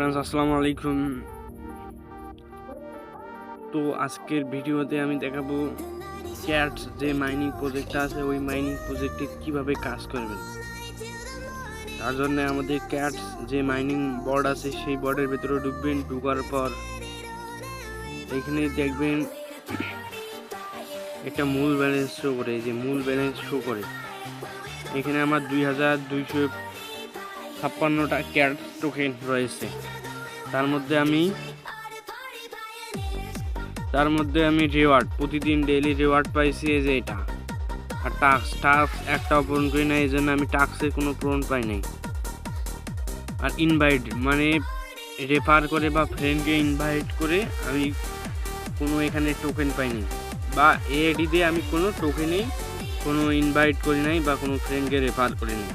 Friends আসসালামু আলাইকুম। তো আজকের ভিডিওতে আমি দেখাবো ক্যাটস যে মাইনিং প্রজেক্টটা আছে, ওই মাইনিং প্রজেক্টে কীভাবে কাজ করবেন। তার জন্য আমাদের ক্যাটস যে মাইনিং বোর্ড আছে, সেই বোর্ডের ভেতরে ঢুকবেন, ঢুকার পর এখানে দেখবেন একটা মূল ব্যালেন্স শো করে যে মূল ব্যালেন্স শো করে। এখানে আমার দুই হাজার দুইশো ছাপ্পান্নটা ক্যাট টোকেন রয়েছে। তার মধ্যে আমি তার মধ্যে আমি রিওয়ার্ড প্রতিদিন ডেইলি রিওয়ার্ড পাইছি এই যে এটা। আর টাক্স টাক্স একটাও পূরণ করি না এই জন্য আমি টাক্সের কোনো পূরণ পাই নাই। আর ইনভাইট মানে রেফার করে বা ফ্রেন্ডকে ইনভাইট করে আমি কোনো এখানে টোকেন পাইনি বা এআইডি দিয়ে আমি কোনো টোকেনেই কোনো ইনভাইট করি নাই বা কোনো ফ্রেন্ডকে রেফার করি নাই।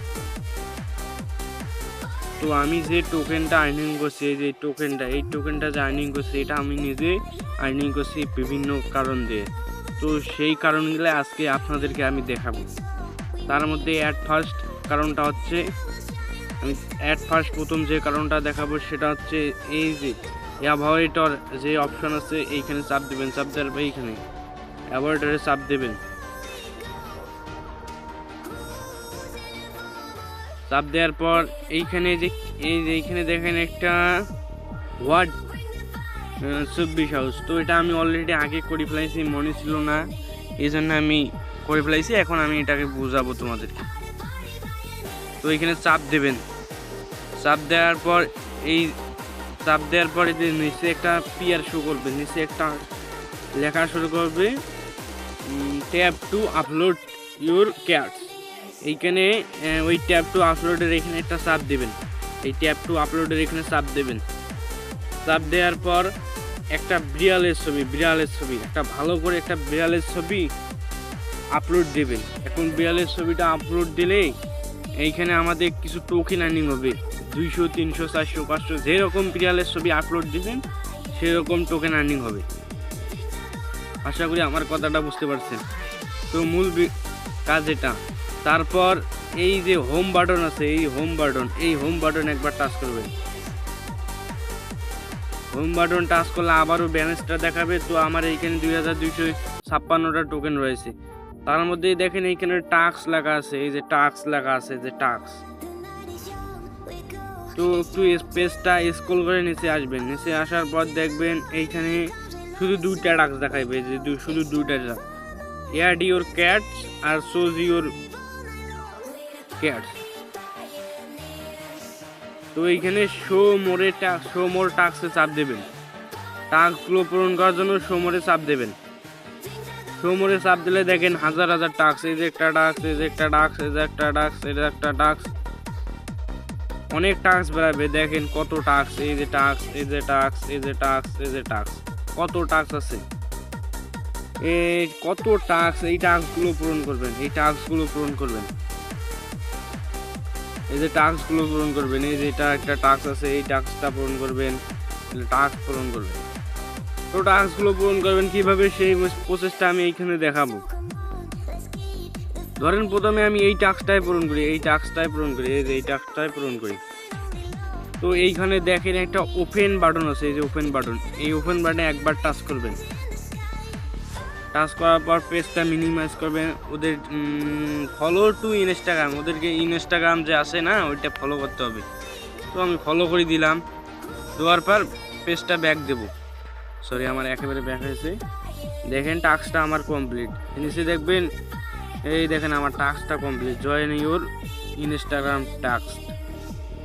তো আমি যে টোকেনটা আর্নিং করছি, এই যে টোকেনটা এই টোকেনটা যে আর্নিং করছি, এটা আমি নিজে আর্নিং করছি বিভিন্ন কারণ দিয়ে। তো সেই কারণগুলো আজকে আপনাদেরকে আমি দেখাবো। তার মধ্যে অ্যাট ফার্স্ট কারণটা হচ্ছে, আমি অ্যাট ফার্স্ট প্রথম যে কারণটা দেখাবো সেটা হচ্ছে এই যে অ্যাভয়েটর যে অপশন আছে, এইখানে চাপ দেবেন, চাপ দেওয়ার এইখানে অ্যাভয়েটরে চাপ দেবেন। চাপ দেওয়ার পর এইখানে যে, এই যে এইখানে দেখেন একটা ওয়ার্ড চব্বিশ হাউস। তো এটা আমি অলরেডি আগে করে ফেলাইছি, মনে ছিল না। এই জন্য আমি করে ফেলাইছি, এখন আমি এটাকে বোঝাবো তোমাদেরকে। তো এখানে চাপ দেবেন। চাপ দেওয়ার পর এই, চাপ দেওয়ার পরে যে নিচে একটা পিয়ার শো করবে, নিচে একটা লেখা শুরু করবে tap to upload your cats এইখানে ওই ট্যাপ টু আপলোডের এখানে একটা চাপ দেবেন। এই ট্যাপ টু আপলোডের এখানে চাপ দেবেন। চাপ দেওয়ার পর একটা বিড়ালের ছবি বিড়ালের ছবি, একটা ভালো করে একটা বিড়ালের ছবি আপলোড দেবেন। এখন বিড়ালের ছবিটা আপলোড দিলে এইখানে আমাদের কিছু টোকেন আর্নিং হবে। দুইশো, তিনশো, চারশো, পাঁচশো, যেরকম বিড়ালের ছবি আপলোড দিবেন, সেরকম টোকেন আর্নিং হবে। আশা করি আমার কথাটা বুঝতে পারছেন। তো মূল কাজ এটা। তারপর এই যে হোম বাটন আছে, এই হোম বাটন এই হোম বাটন একবার টাচ করবেন। হোম বাটন টাচ করলে আবারও ব্যালেন্সটা দেখাবে। তো আমার এইখানে দুই হাজার দুইশো ছাপ্পান্নটা টোকেন রয়েছে। তার মধ্যে দেখেন এইখানে টাক্স লেখা আছে, এই যে টাক্স লেখা আছে, যে টাক্স তো একটু স্পেসটা স্ক্রল করে নিচে আসবেন। নিচে আসার পর দেখবেন এইখানে শুধু দুইটা টাক্স দেখাইবে, যে শুধু দুইটা টাক্স অ্যাড ইউর ক্যাটস আর শোজ ইউর ক্যাটস তো এইখানে শো মোরে শো মোর টাক্সে চাপ দেবেন। টাস্কগুলো পূরণ করার জন্য শো মোরে চাপ দেবেন। শো মোরে চাপ দিলে দেখেন হাজার হাজার টাক্স এই যে একটা টাক্স এই যে একটা টাক্স এই যে একটা টাক্স এই যে একটা টাক্স অনেক টাক্স বেড়াবে দেখেন কত টাক্স এই যে টাক্স এই যে টাক্স এই যে টাক্স এই যে টাক্স কত টাক্স আছে? কত টাস্ক এই টাস্কগুলো পূরণ করবেন, এই টাস্কগুলো পূরণ করবেন। এই যে টাস্কগুলো পূরণ করবেন, এই যে এটা একটা টাস্ক আছে, এই টাস্কটা পূরণ করবেন টাস্ক পূরণ করবেন। তো টাস্কগুলো পূরণ করবেন কীভাবে, সেই প্রসেসটা আমি এইখানে দেখাবো। ধরেন প্রথমে আমি এই টাস্কটাই পূরণ করি, এই টাস্কটাই পূরণ করি, এই যে এই টাস্কটাই পূরণ করি। তো এইখানে দেখেন একটা ওপেন বাটন আছে, এই যে ওপেন বাটন এই ওপেন বাটনে একবার টাচ করবেন। টাচ করার পর পেজটা মিনিমাইজ করবেন। ওদের ফলো টু ইনস্টাগ্রাম ওদেরকে ইনস্টাগ্রাম যে আছে না, ওইটা ফলো করতে হবে। তো আমি ফলো করে দিলাম। দেওয়ার পর পেজটা ব্যাক দেব। সরি আমার একেবারে ব্যাক হয়েছে। দেখেন টাস্কটা আমার কমপ্লিট নিচে দেখবেন, এই দেখেন আমার টাস্কটা complete join your Instagram task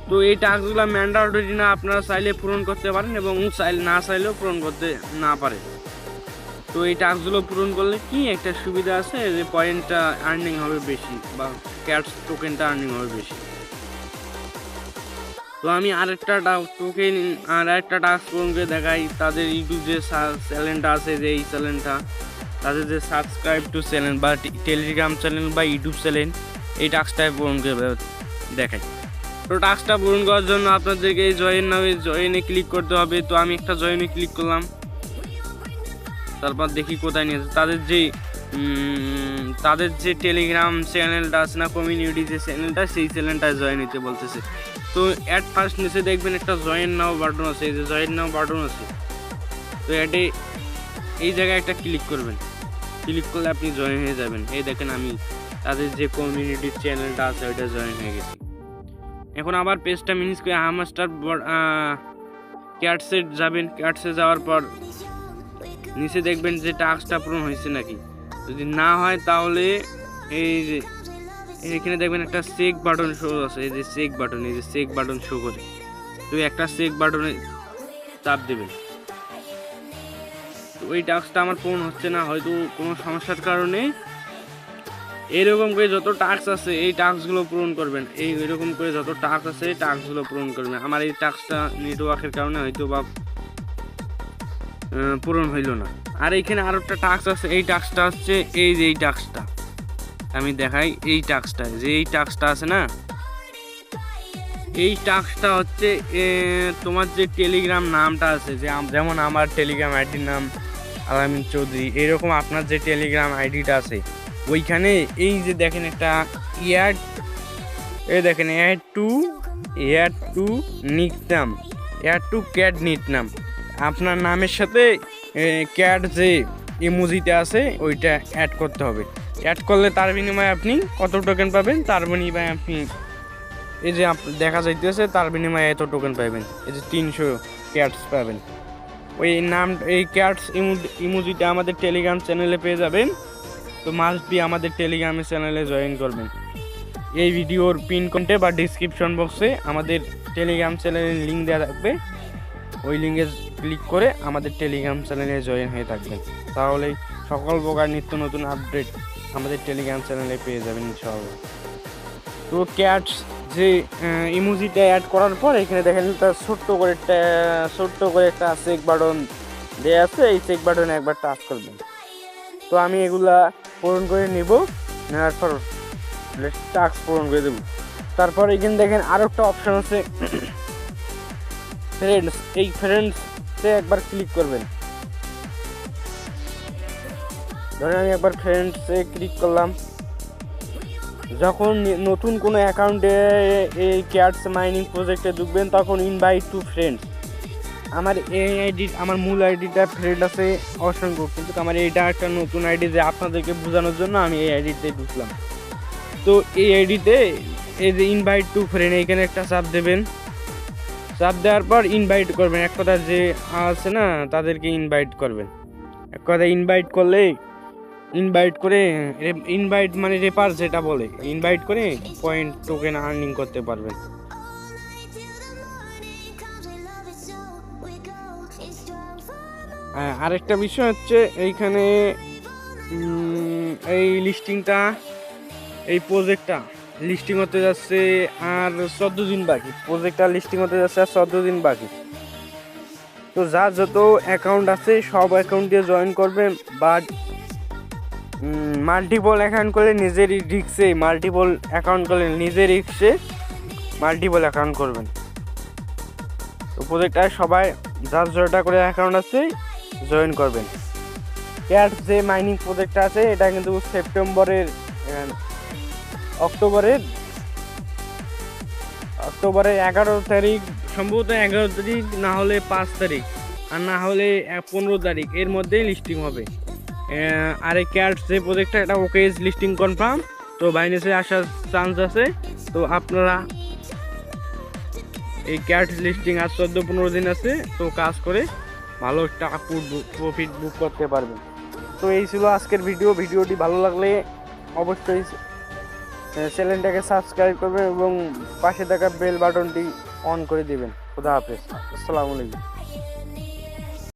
তো এই টাস্কগুলো ম্যান্ডাটরি না, আপনারা চাইলে পূরণ করতে পারেন এবং চাইলে না চাইলেও পূরণ করতে না পারে তো এই টাস্কগুলো পূরণ করলে কি একটা সুবিধা আছে যে পয়েন্টটা আর্নিং হবে বেশি বা ক্যাটস টোকেনটা আর্নিং হবে বেশি? তো আমি আরেকটা টোকেন আর একটা টাস্ক পূরণ করে দেখাই। তাদের ইউটিউব যে চ্যানেলটা আছে যে এই চ্যানেলটা তাদের যে সাবস্ক্রাইব টু চ্যানেল বা টেলিগ্রাম চ্যানেল বা ইউটিউব চ্যানেল এই টাস্কটাই পূরণ করে দেখাই। তো টাস্কটা পূরণ করার জন্য আপনাদেরকে এই জয়েন নামে জয়েনে ক্লিক করতে হবে। তো আমি একটা জয়েনে ক্লিক করলাম। তারপর দেখি কোথায় নিয়ে। তাদের যে তাদের যে টেলিগ্রাম চ্যানেলটা আছে না কমিউনিটি যে চ্যানেলটা সেই চ্যানেলটা জয়েন নিতে বলতেছে। তো অ্যাট ফার্স্ট নিচে দেখবেন একটা জয়েন নাও বাটন আছে। এই যে জয়েন নাও বাটন আছে। তো অ্যাডে এই জায়গায় একটা ক্লিক করবেন। ক্লিক করলে আপনি জয়েন হয়ে যাবেন। এই দেখেন আমি তাদের যে কমিউনিটির চ্যানেলটা আছে, ওইটা জয়েন হয়ে গেছি। এখন আবার পেজটা মিনিস করে হামাস্টার ক্যাটসে যাবেন। ক্যাটসে যাওয়ার পর নিচে দেখবেন যে টাস্কটা পূরণ হয়েছে নাকি। যদি না হয় তাহলে এই যে, এখানে দেখবেন একটা চেক বাটন শো আছে, এই যে চেক বাটন এই যে চেক বাটন শো করে। তো একটা চেক বাটনে চাপ দেবেন। তো ওই টাস্কটা আমার পূরণ হচ্ছে না, হয়তো কোনো সমস্যার কারণে। এরকম করে যত টাস্ক আছে, এই টাস্কগুলো পূরণ করবেন। এই এরকম করে যত টাস্ক আছে টাস্কগুলো পূরণ করবেন। আমার এই টাস্কটা নেটওয়ার্কের কারণে হয়তো বা পূরণ হইল না। আর এইখানে আরও একটা টাস্ক আছে, এই টাস্কটা হচ্ছে এই যে এই টাস্কটা আমি দেখাই, এই টাস্কটা যে এই টাস্কটা আছে না? এই টাস্কটা হচ্ছে তোমার যে টেলিগ্রাম নামটা আছে, যে যেমন আমার টেলিগ্রাম আইডির নাম আলামিন চৌধুরী, এরকম আপনার যে টেলিগ্রাম আইডিটা আছে, ওইখানে এই যে দেখেন একটা ইয়ার এই দেখেন এয়ার টু এয়ার টু নিক নাম এয়ার টু ক্যাট নিট নাম আপনার নামের সাথে ক্যাট যে ইমোজিটা আছে, ওইটা অ্যাড করতে হবে। অ্যাড করলে তার বিনিময়ে আপনি কত টোকেন পাবেন? তার বিনিময়ে আপনি, এই যে দেখা যাইতেছে, তার বিনিময়ে এত টোকেন পাবেন। এই যে তিনশো ক্যাটস পাবেন। ওই নাম, এই ক্যাটস ইমোজিটা আমাদের টেলিগ্রাম চ্যানেলে পেয়ে যাবেন। তো মাস্ট বি আমাদের টেলিগ্রামের চ্যানেলে জয়েন করবেন। এই ভিডিওর পিন কমেন্টে বা ডিসক্রিপশন বক্সে আমাদের টেলিগ্রাম চ্যানেলের লিঙ্ক দেওয়া থাকবে। ওই লিঙ্কে ক্লিক করে আমাদের টেলিগ্রাম চ্যানেলে জয়েন হয়ে থাকবেন। তাহলে সকল প্রকার নিত্য নতুন আপডেট আমাদের টেলিগ্রাম চ্যানেলে পেয়ে যাবেন ইনশাআল্লাহ। তো ক্যাটস যে ইমোজিটা অ্যাড করার পর এখানে দেখেন তার ছোট্ট করে একটা, ছোট্ট করে একটা চেক বাটন দেওয়া আছে। এই চেক বাটনে একবার টাচ করবেন। তো আমি এগুলা পূরণ করে নেব। নেওয়ার পর টাস্ক পূরণ করে দেবো। তারপর এখানে দেখেন আরও একটা অপশন আছে। ফ্রেন্ডস এই ফ্রেন্ডসে একবার ক্লিক করবেন। ধরেন আমি একবার ফ্রেন্ডসে ক্লিক করলাম। যখন নতুন কোনো অ্যাকাউন্টে এই ক্যাটস মাইনিং প্রজেক্টে ঢুকবেন, তখন ইনভাইট টু ফ্রেন্ডস আমার এই আইডি আমার মূল আইডিটা ফ্রেন্ড আছে অসংখ্য, কিন্তু আমার এইটা একটা নতুন আইডি যে আপনাদেরকে বোঝানোর জন্য আমি এই আইডিতে ঢুকলাম। তো এই আইডিতে এই যে ইনভাইট টু ফ্রেন্ড এইখানে একটা চাপ দেবেন। চাপ দেওয়ার পর ইনভাইট করবেন। এক কথা যে আছে না তাদেরকে ইনভাইট করবেন। এক কথা ইনভাইট করলে ইনভাইট করে ইনভাইট মানে রেপার যেটা বলে ইনভাইট করে পয়েন্ট টোকেন আর্নিং করতে পারবেন। হ্যাঁ, আরেকটা বিষয় হচ্ছে এইখানে এই লিস্টিংটা এই প্রজেক্টটা লিস্টিং হতে যাচ্ছে আর চোদ্দ দিন বাকি। প্রজেক্টটা লিস্টিং হতে যাচ্ছে আর চোদ্দ দিন বাকি। তো যার যত অ্যাকাউন্ট আছে, সব অ্যাকাউন্ট দিয়ে জয়েন করবেন বাট মাল্টিপল অ্যাকাউন্ট করলে নিজেরই রিক্সে মাল্টিপল অ্যাকাউন্ট করলে নিজের রিক্সে মাল্টিপল অ্যাকাউন্ট করবেন। তো প্রজেক্টটায় সবাই যার যতটা করে অ্যাকাউন্ট আছে জয়েন করবেন। এর যে মাইনিং প্রজেক্টটা আছে, এটা কিন্তু সেপ্টেম্বরের অক্টোবরের অক্টোবরের এগারো তারিখ। সম্ভবত এগারো তারিখ, না হলে পাঁচ তারিখ, আর না হলে পনেরো তারিখ। এর মধ্যেই লিস্টিং হবে। আর এই ক্যাট যে প্রজেক্টটা এটা ওকে লিস্টিং কনফার্ম তো বাইনেসে আসার চান্স আছে। তো আপনারা এই ক্যাট লিস্টিং আর চোদ্দ পনেরো দিন আছে। তো কাজ করে ভালো একটা প্রফিট বুক করতে পারবেন। তো এই ছিল আজকের ভিডিও ভিডিওটি ভালো লাগলে অবশ্যই চ্যানেলটাকে সাবস্ক্রাইব করবেন এবং পাশে থাকা বেল বাটনটি অন করে দিবেন। খুদা হাফেজ। আসসালামু আলাইকুম।